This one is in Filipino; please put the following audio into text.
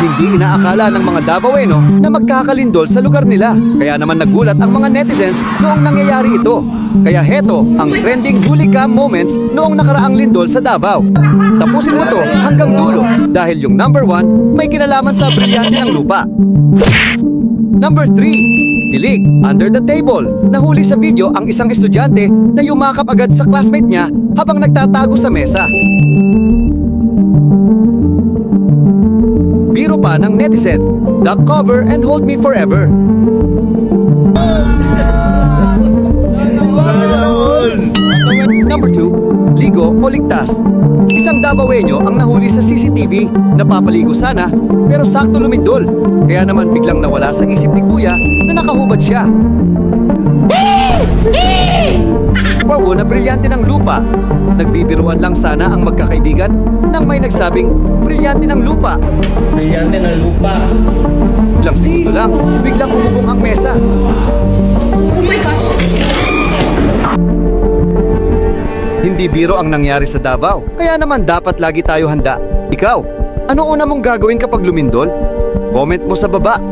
Hindi inaakala ng mga Davao na magkakalindol sa lugar nila. Kaya naman nagulat ang mga netizens noong nangyayari ito. Kaya heto ang trending huli cam moments noong nakaraang lindol sa Davao. Tapusin mo to hanggang dulo dahil yung number one may kinalaman sa brilyante ng lupa. Number 3. Dilig, under the table. Nahuli sa video ang isang estudyante na yumakap agad sa classmate niya habang nagtatago sa mesa. Pa ng netizen, duck cover and hold me forever. Number 2, ligo o ligtas. Isang Davaoenyo ang nahuli sa CCTV na papaligo sana pero sakto lumindol. Kaya naman biglang nawala sa isip ni Kuya na nakahubad siya. Wow na brilyante ng lupa. Nagbibiruan lang sana ang magkakaibigan nang may nagsabing brilyante ng lupa. Brilyante ng lupa. Ilang segundo lang, biglang umubong ang mesa. Oh my gosh! Hindi biro ang nangyari sa Davao, kaya naman dapat lagi tayo handa. Ikaw, ano una mong gagawin kapag lumindol? Comment mo sa baba.